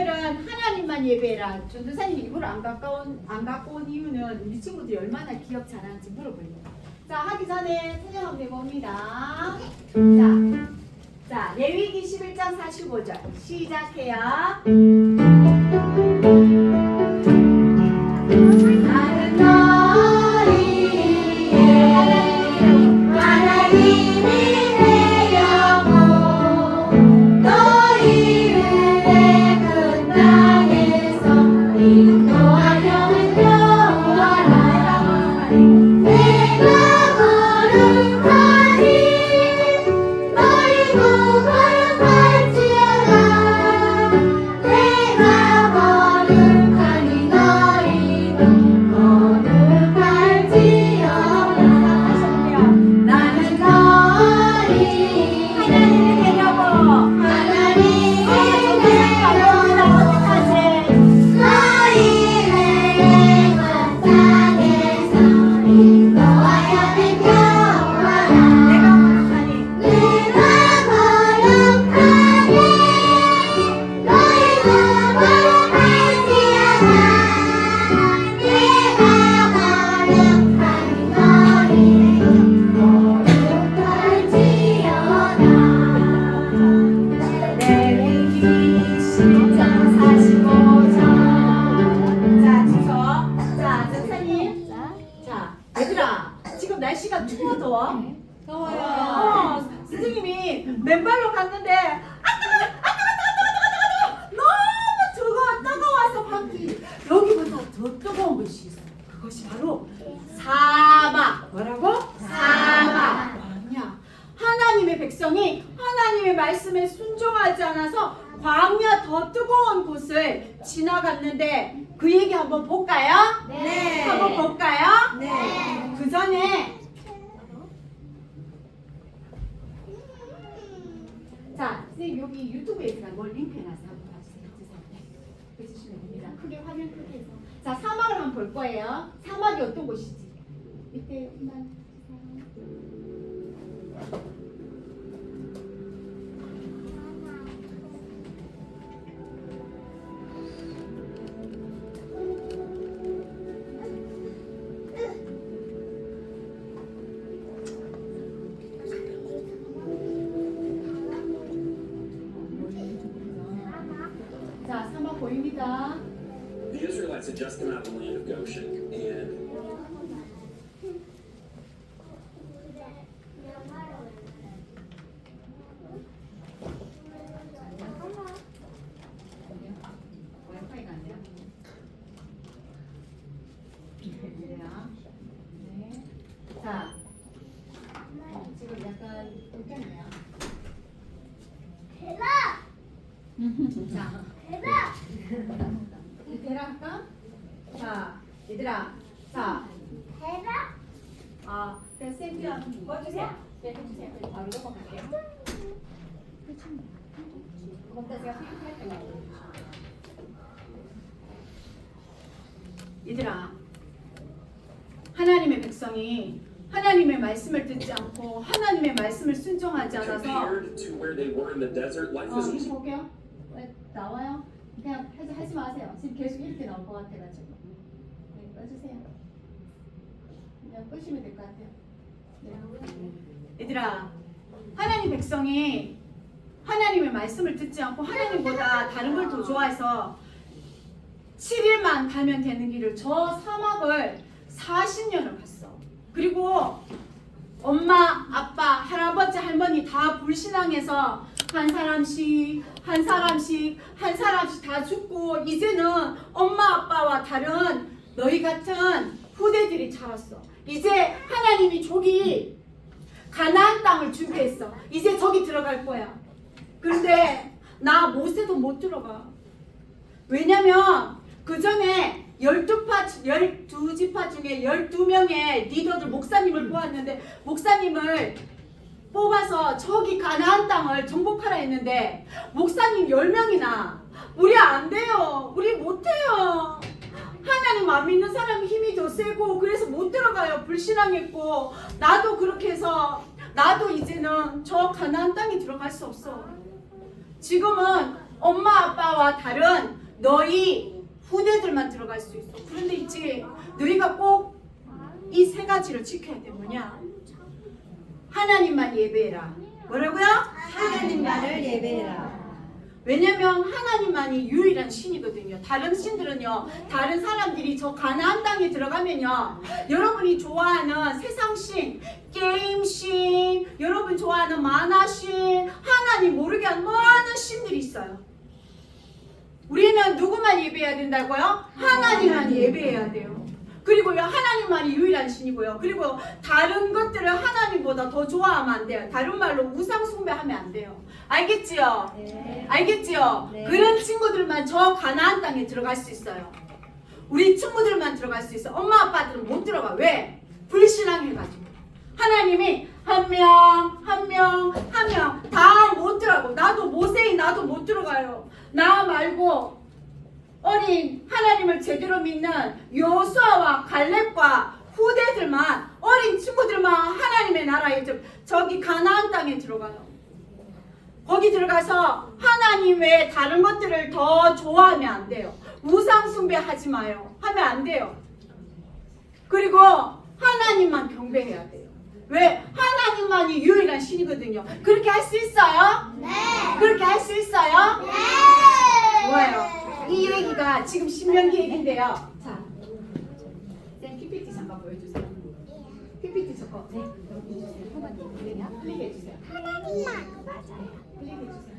오늘은 하나님만 예배라. 전도사님 일부러 안 가까운 안 갖고 온 이유는 우리 친구들이 얼마나 기억 잘하는지 물어보려고. 자 하기 전에 생각 한번 해봅니다. 자, 자 레위기 11장 45절 시작해요. 맨발로 갔는데 아 뜨거 아 뜨거 뜨거 뜨거 너무 뜨거워 뜨거워서 밖이 여기보다 더 뜨거운 것이 있어 그것이 바로 사막 뭐라고? 사막 아니야 하나님의 백성이 하나님의 말씀에 순종하지 않아서 광야 더 뜨거운 곳을 지나갔는데 그 얘기 한번 볼까요? 네. 한번 볼까요? 네. 그 전에 자, 선생님 여기 유튜브에 제가 뭘 링크해놨어요. 한번 봐주세요. 주세요. 네. 해주시면 됩니다. 크게 화면 크게 해서. 자, 사막을 한번 볼 거예요. 사막이 어떤 곳이지? 이때 한번 자, 사막 The Israelites had just come out of the land of Goshen, and 네, 꺼주세요. 네, 해주세요. 바로 넘어갈게요. 그것도 제가 생각할 때가 얘들아, 하나님의 백성이 하나님의 말씀을 듣지 않고 하나님의 말씀을 순종하지 않아서 compared to where they were in the desert, life 어, 이거 볼게요. 네, 나와요? 그냥 하지, 하지 마세요. 지금 계속 이렇게 나올 것 같아가지고. 네, 꺼주세요. 그냥 끄시면 될 것 같아요. 네. 얘들아, 하나님 백성이 하나님의 말씀을 듣지 않고 하나님보다 다른 걸 더 좋아해서 7일만 가면 되는 길을 저 사막을 40년을 갔어. 그리고 엄마, 아빠, 할아버지, 할머니 다 불신앙해서 한 사람씩 한 사람씩 한 사람씩 다 죽고 이제는 엄마, 아빠와 다른 너희 같은 후대들이 자랐어. 이제 하나님이 저기 가나안 땅을 준비했어. 이제 저기 들어갈 거야. 그런데 나 모세도 못 들어가. 왜냐면 그 전에 열두 파 열두 지파 중에 열두 명의 리더들 목사님을 보았는데 목사님을 뽑아서 저기 가나안 땅을 정복하라 했는데 목사님 10명이나 우리 안 돼요. 우리 못 해요. 하나님 안 믿는 사람이 힘이 더 세고 그래서 못 들어가요. 불신앙했고 나도 그렇게 해서 나도 이제는 저 가나안 땅에 들어갈 수 없어. 지금은 엄마 아빠와 다른 너희 후대들만 들어갈 수 있어. 그런데 있지 너희가 꼭 이 세 가지를 지켜야 돼 뭐냐? 하나님만 예배해라. 뭐라고요? 하나님만을 예배해라. 왜냐면 하나님만이 유일한 신이거든요. 다른 신들은요, 다른 사람들이 저 가나안 땅에 들어가면요, 여러분이 좋아하는 세상 신, 게임 신, 여러분 좋아하는 만화 신, 하나님 모르게 하는 많은 신들이 있어요. 우리는 누구만 예배해야 된다고요? 하나님만 예배해야 돼요. 그리고요, 하나님만이 유일한 신이고요. 그리고 다른 것들을 하나님보다 더 좋아하면 안 돼요. 다른 말로 우상 숭배하면 안 돼요. 알겠지요? 네. 알겠지요? 네. 그런 친구들만 저 가나안 땅에 들어갈 수 있어요. 우리 친구들만 들어갈 수 있어. 엄마 아빠들은 못 들어가. 왜? 불신앙해가지고. 하나님이 한 명, 한 명, 한 명 다 못 들어가고 나도 모세이 나도 못 들어가요. 나 말고 어린 하나님을 제대로 믿는 요수아와 갈렙과 후대들만 어린 친구들만 하나님의 나라에 저- 저기 가나안 땅에 들어가요. 거기 들어가서 하나님 외에 다른 것들을 더 좋아하면 안 돼요. 우상 숭배하지 마요. 하면 안 돼요. 그리고 하나님만 경배해야 돼요. 왜? 하나님만이 유일한 신이거든요. 그렇게 할 수 있어요? 네. 그렇게 할 수 있어요? 네. 좋아요. 이 얘기가 지금 신명기 얘기인데요. 자, 쌤 PPT 잠깐 보여주세요. PPT 저거 네, 여기 주세요. 후반님 그래요? 클릭해 주세요. 맞아요. 클릭해 주세요.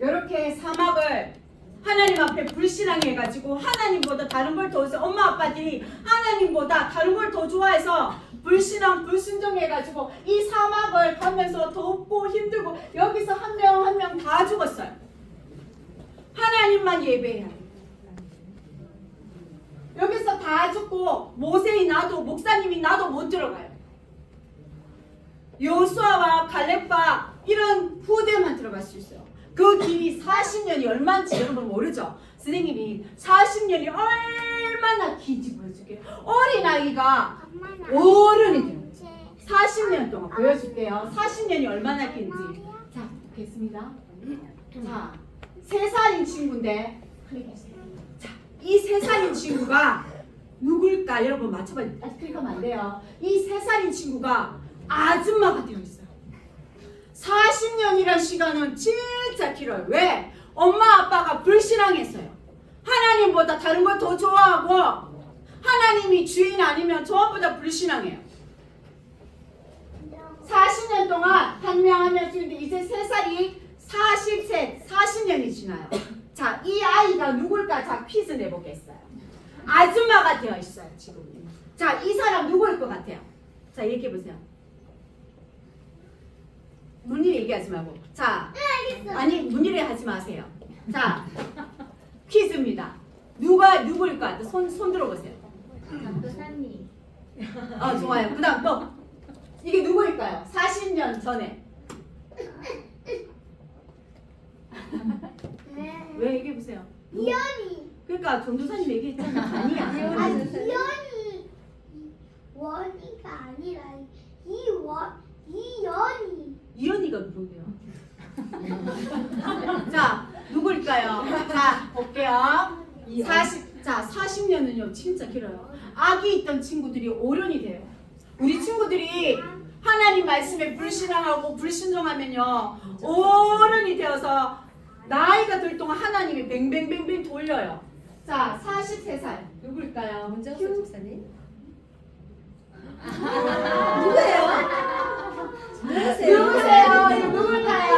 이렇게 사막을 하나님 앞에 불신앙해 가지고 하나님보다 다른 걸더 엄마 아빠들이 하나님보다 다른 걸 더 좋아해서 불신앙 불순종해 가지고 이 사막을 가면서 덥고 힘들고 여기서 한 명 한 명 다 죽었어요. 하나님만 예배해야 돼. 여기서 다 죽고 모세이 나도 목사님이 나도 못 들어가요. 요수아와 갈렙과 이런 후대만 들어갈 수 있어요. 그 길이 40년이 얼마인지 여러분 모르죠? 선생님이 40년이 얼마나 긴지 보여줄게요. 어린아이가 어른이 돼요. 40년 동안 보여줄게요. 40년이 얼마나 긴지. 자, 보겠습니다. 자, 세 살인 친구인데. 자, 이 세 살인 친구가 누굴까? 여러분 맞춰봐. 아직 클릭하면 안 돼요. 이 세 살인 친구가 아줌마가 되어 있어요. 40년이란 시간은 진짜 길어요. 왜? 엄마 아빠가 불신앙했어요. 하나님보다 다른 걸 더 좋아하고 하나님이 주인 아니면 전부 다 불신앙해요. 40년 동안 한명한명 죽는데 이제 세 살이 40세, 40년이 지나요. 자, 이 아이가 누굴까? 자, 퀴즈 내보겠어요. 아줌마가 되어 있어요, 지금. 자, 이 사람 누구일 것 같아요? 자, 얘기해 보세요. 문일이 얘기하지 말고. 자, 아니 문일이 하지 마세요. 자, 퀴즈입니다. 누가 누구일 것 같아? 손, 손 들어보세요. 강도사님. 아, 좋아요. 그 다음 또. 이게 누구일까요? 40년 전에. 왜 얘기해 보세요. 이연이 그러니까 전도사님 얘기했잖아. 아니야. 아니 이연이 원이가 아니라 이원 이연이 이현이가 누군데요? 자, 누구일까요? 자, 볼게요. 40, 자, 40년은요, 진짜 길어요. 아기 있던 친구들이 오련이 돼요. 우리 친구들이 하나님 말씀에 불신앙하고 불신종하면요, 오른이 되어서 나이가 들 동안 하나님이 뱅뱅뱅뱅 돌려요. 자, 43살. 누구일까요? 문정수 집사님. 누구예요? 누구세요? 누구세요? 이거 누굴까요?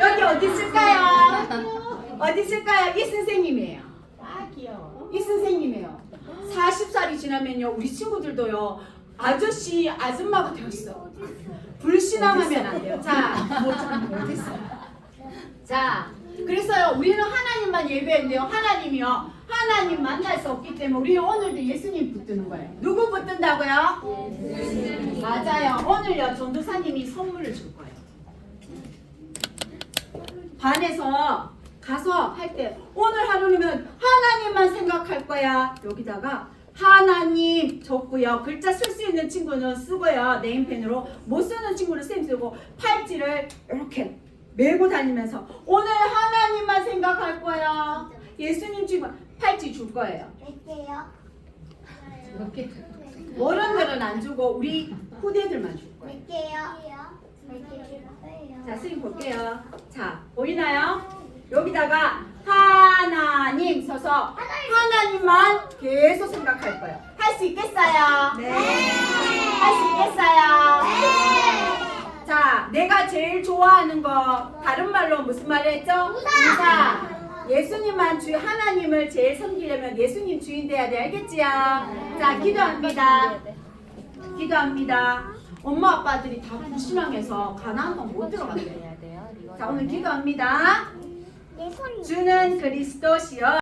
여기 어디 있을까요? 어디 있을까요? 이 선생님이에요. 아 귀여워. 이 선생님이에요. 40살이 지나면요, 우리 친구들도요, 아저씨, 아줌마가 되어 있어. 불신앙하면 안 돼요. 자, 뭐? 자, 그래서요, 우리는 하나님만 예배했는데요, 하나님이요, 하나님 만날 수 없기 때문에 우리는 오늘도 예수님 붙드는 거예요. 누구 붙든다고요? 맞아요. 오늘요, 전도사님이 선물을 줄 거예요. 반에서 가서 할 때 오늘 하루는 하나님만 생각할 거야. 여기다가 하나님 적고요. 글자 쓸 수 있는 친구는 쓰고요. 네임펜으로 못 쓰는 친구는 쌤 쓰고 팔찌를 이렇게 메고 다니면서 오늘 하나님만 생각할 거야. 예수님 지금 팔찌 줄 거예요. 낼게요. 이렇게 어른들은 안 주고 우리 후대들만 줄 거예요. 낼게요. 낼게요. 자, 스님 볼게요. 자, 보이나요? 여기다가 하나님 서서 하나님만 계속 생각할 거예요. 할 수 있겠어요? 네. 할 수 있겠어요? 자, 내가 제일 좋아하는 거 다른 말로 무슨 말을 했죠? 우사. 예수님만 주 하나님을 제일 섬기려면 예수님 주인 돼야 돼. 알겠지요? 자, 기도합니다. 기도합니다. 엄마 아빠들이 다 불신앙해서 가나안 땅못 들어간대. 자, 오늘 기도합니다. 주는 그리스도시여